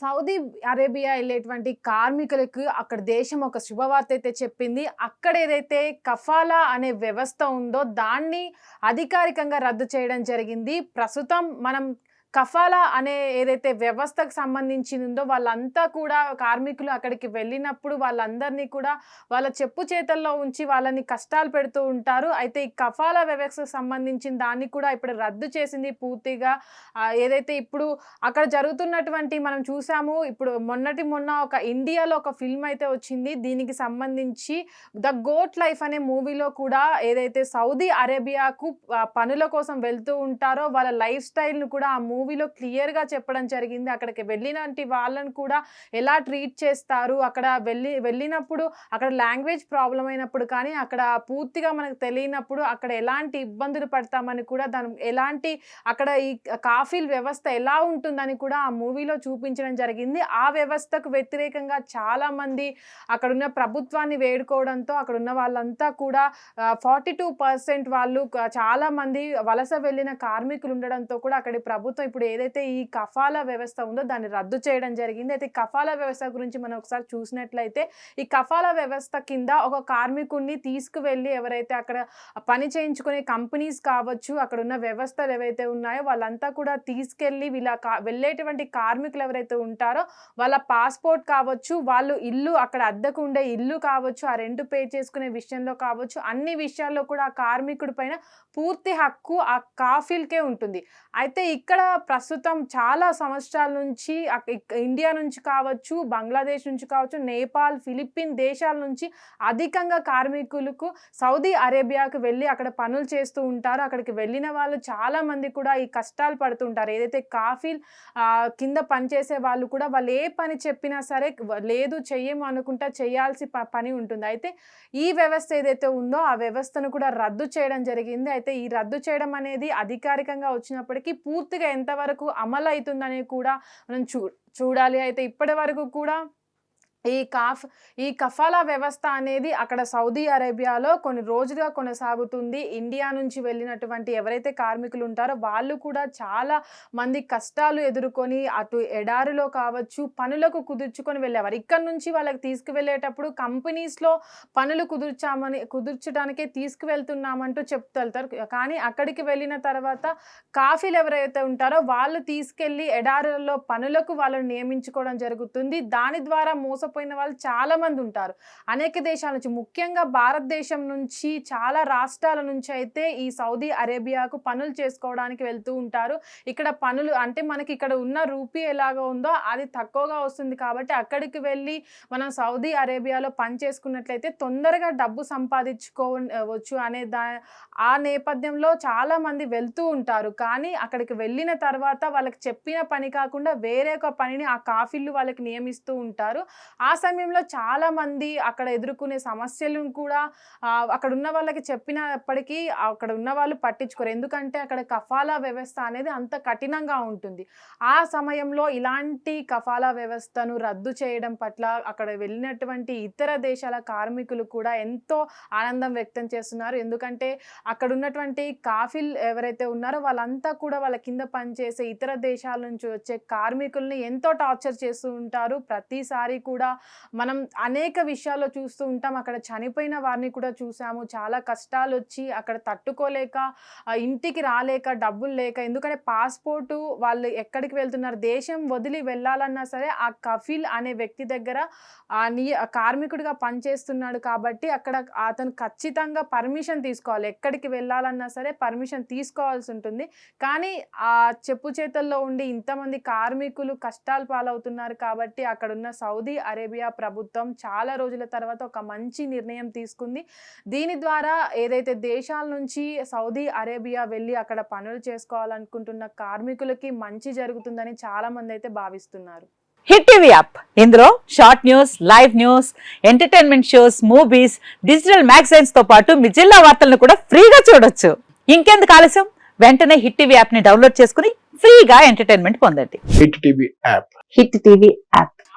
Saudi Arabia వెళ్ళేటువంటి కార్మికులకు అక్కడ దేశం ఒక శుభవార్త అయితే చెప్పింది. అక్కడ ఏదైతే కఫాలా అనే వ్యవస్థ ఉందో దాన్ని అధికారికంగా రద్దు చేయడం జరిగింది. ప్రస్తుతం మనం కఫాలా అనే ఏదైతే వ్యవస్థకు సంబంధించిందో వాళ్ళంతా కూడా కార్మికులు అక్కడికి వెళ్ళినప్పుడు వాళ్ళందరినీ కూడా వాళ్ళ చెప్పు చేతల్లో ఉంచి వాళ్ళని కష్టాలు పెడుతూ ఉంటారు. అయితే ఈ కఫాలా వ్యవస్థకు సంబంధించిన దాన్ని కూడా ఇప్పుడు రద్దు చేసింది పూర్తిగా. ఏదైతే ఇప్పుడు అక్కడ జరుగుతున్నటువంటి మనం చూసాము ఇప్పుడు మొన్నటి మొన్న ఒక ఇండియాలో ఒక ఫిల్మ్ అయితే వచ్చింది. దీనికి సంబంధించి ద గోట్ లైఫ్ అనే మూవీలో కూడా ఏదైతే సౌదీ అరేబియాకు పనుల కోసం వెళ్తూ ఉంటారో వాళ్ళ లైఫ్ స్టైల్ను కూడా ఆ మూవీ మూవీలో క్లియర్గా చెప్పడం జరిగింది. అక్కడికి వెళ్ళినటువంటి వాళ్ళని కూడా ఎలా ట్రీట్ చేస్తారు? అక్కడ వెళ్ళి వెళ్ళినప్పుడు అక్కడ లాంగ్వేజ్ ప్రాబ్లం అయినప్పుడు కానీ అక్కడ పూర్తిగా మనకు తెలియనప్పుడు అక్కడ ఎలాంటి ఇబ్బందులు పడతామని కూడా దాని ఎలాంటి అక్కడ ఈ కాఫీల్ వ్యవస్థ ఎలా ఉంటుందని కూడా ఆ మూవీలో చూపించడం జరిగింది. ఆ వ్యవస్థకు వ్యతిరేకంగా చాలామంది అక్కడున్న ప్రభుత్వాన్ని వేడుకోవడంతో అక్కడున్న వాళ్ళంతా కూడా ఫార్టీ టూ పర్సెంట్ వాళ్ళు చాలామంది వలస వెళ్ళిన కార్మికులు ఉండడంతో కూడా అక్కడి ప్రభుత్వం ఇప్పుడు ఏదైతే ఈ కఫాల వ్యవస్థ ఉందో దాన్ని రద్దు చేయడం జరిగింది. అయితే కఫాల వ్యవస్థ గురించి మనం ఒకసారి చూసినట్లయితే ఈ కఫాలా వ్యవస్థ కింద ఒక కార్మికుడిని తీసుకువెళ్ళి ఎవరైతే అక్కడ పని చేయించుకునే కంపెనీస్ కావచ్చు అక్కడ ఉన్న వ్యవస్థలు ఏవైతే ఉన్నాయో వాళ్ళంతా కూడా తీసుకెళ్ళి వీళ్ళ కా- వెళ్ళేటువంటి కార్మికులు ఎవరైతే ఉంటారో వాళ్ళ పాస్పోర్ట్ కావచ్చు వాళ్ళు ఇల్లు అక్కడ అద్దెకు ఉండే ఇల్లు కావచ్చు ఆ రెంట్ పే చేసుకునే విషయంలో కావచ్చు అన్ని విషయాల్లో కూడా ఆ కార్మికుడి పైన పూర్తి హక్కు ఆ కాఫీల్కే ఉంటుంది. అయితే ఇక్కడ ప్రస్తుతం చాలా సంవత్సరాల నుంచి ఇండియా నుంచి కావచ్చు బంగ్లాదేశ్ నుంచి కావచ్చు నేపాల్ ఫిలిప్పీన్ దేశాల నుంచి అధికంగా కార్మికులకు సౌదీ అరేబియాకు వెళ్ళి అక్కడ పనులు చేస్తూ ఉంటారు. అక్కడికి వెళ్ళిన వాళ్ళు చాలామంది కూడా ఈ కష్టాలు పడుతుంటారు ఏదైతే కాఫీల్ కింద పనిచేసే వాళ్ళు కూడా వాళ్ళు ఏ పని చెప్పినా సరే లేదు చెయ్యము అనుకుంటా చేయాల్సి ప- పని ఉంటుంది. అయితే ఈ వ్యవస్థ ఏదైతే ఉందో ఆ వ్యవస్థను కూడా రద్దు చేయడం జరిగింది. అయితే ఈ రద్దు చేయడం అనేది అధికారికంగా వచ్చినప్పటికీ పూర్తిగా ఎంతవరకు అమలు అవుతుందని కూడా మనం చూ చూడాలి. అయితే ఇప్పటి వరకు కూడా ఈ కాఫ్ ఈ కఫాలా వ్యవస్థ అనేది అక్కడ సౌదీ అరేబియాలో కొన్ని రోజులుగా కొనసాగుతుంది. ఇండియా నుంచి వెళ్ళినటువంటి ఎవరైతే కార్మికులు ఉంటారో వాళ్ళు కూడా చాలా మంది కష్టాలు ఎదుర్కొని అటు ఎడారిలో కావచ్చు పనులకు కుదుర్చుకొని వెళ్ళేవారు. ఇక్కడ నుంచి వాళ్ళకి తీసుకువెళ్ళేటప్పుడు కంపెనీస్లో పనులు కుదుర్చామని కుదుర్చడానికే తీసుకువెళ్తున్నామంటూ చెప్తారు కానీ అక్కడికి వెళ్ళిన తర్వాత కాఫీలు ఎవరైతే ఉంటారో వాళ్ళు తీసుకెళ్ళి ఎడారులలో పనులకు వాళ్ళని నియమించుకోవడం జరుగుతుంది. దాని ద్వారా మోసపోయిన వాళ్ళు చాలా మంది ఉంటారు. అనేక దేశాల నుంచి ముఖ్యంగా భారతదేశం నుంచి చాలా రాష్ట్రాల నుంచి అయితే ఈ సౌదీ అరేబియాకు పనులు చేసుకోవడానికి వెళ్తూ ఉంటారు. ఇక్కడ పనులు అంటే మనకి ఇక్కడ ఉన్న రూపీ ఎలాగో ఉందో అది తక్కువగా వస్తుంది కాబట్టి అక్కడికి వెళ్ళి మనం సౌదీ అరేబియాలో పని చేసుకున్నట్లయితే తొందరగా డబ్బు సంపాదించుకోవచ్చు అనే దా ఆ నేపథ్యంలో చాలా మంది వెళ్తూ ఉంటారు. కానీ అక్కడికి వెళ్ళిన తర్వాత వాళ్ళకి చెప్పిన పని కాకుండా వేరే ఒక పనిని ఆ కాఫీలు వాళ్ళకి నియమిస్తూ ఉంటారు. ఆ ఆ సమయంలో చాలామంది అక్కడ ఎదుర్కొనే సమస్యలను కూడా అక్కడ ఉన్న వాళ్ళకి చెప్పినప్పటికీ అక్కడ ఉన్న వాళ్ళు పట్టించుకోరు. ఎందుకంటే అక్కడ కఫాలా వ్యవస్థ అనేది అంత కఠినంగా ఉంటుంది. ఆ సమయంలో ఇలాంటి కఫాలా వ్యవస్థను రద్దు చేయడం పట్ల అక్కడ వెళ్ళినటువంటి ఇతర దేశాల కార్మికులు కూడా ఎంతో ఆనందం వ్యక్తం చేస్తున్నారు. ఎందుకంటే అక్కడ ఉన్నటువంటి కాఫిల్ ఎవరైతే ఉన్నారో వాళ్ళంతా కూడా వాళ్ళ కింద పనిచేసే ఇతర దేశాల నుంచి వచ్చే కార్మికుల్ని ఎంతో టార్చర్ చేస్తూ ఉంటారు. ప్రతిసారి కూడా మనం అనేక విషయాల్లో చూస్తూ ఉంటాం. అక్కడ చనిపోయిన వారిని కూడా చూసాము. చాలా కష్టాలు వచ్చి అక్కడ తట్టుకోలేక ఇంటికి రాలేక డబ్బులు లేక ఎందుకంటే పాస్పోర్టు వాళ్ళు ఎక్కడికి వెళ్తున్నారు దేశం వదిలి వెళ్ళాలన్నా సరే ఆ కఫీల్ అనే వ్యక్తి దగ్గర నీ కార్మికుడిగా పనిచేస్తున్నాడు కాబట్టి అక్కడ అతను ఖచ్చితంగా పర్మిషన్ తీసుకోవాలి. ఎక్కడికి వెళ్ళాలన్నా సరే పర్మిషన్ తీసుకోవాల్సి ఉంటుంది. కానీ ఆ చెప్పు చేతల్లో ఉండి ఇంతమంది కార్మికులు కష్టాలు పాలవుతున్నారు కాబట్టి అక్కడ ఉన్న సౌదీ అరేబియా ప్రభుత్వం చాలా రోజుల తర్వాత ఒక మంచి నిర్ణయం తీసుకుంది. దీని ద్వారా ఏదైతే దేశాల నుంచి సౌదీ అరేబియా వెళ్ళి అక్కడ పనులు చేసుకోవాలనుకుంటున్న కార్మికులకి మంచి జరుగుతుందని చాలా మంది అయితే భావిస్తున్నారు. Hit TV app. ఇందులో short news live news entertainment shows movies digital మ్యాగజైన్స్తో పాటు మీ జిల్లా వార్తలను కూడా ఫ్రీగా చూడొచ్చు. ఇంకెందుకు ఆలస్యం? వెంటనే హిట్ టీవీ యాప్ని డౌన్లోడ్ చేసుకుని ఫ్రీగా ఎంటర్టైన్మెంట్ పొందండి. Hit TV app. Hit TV app.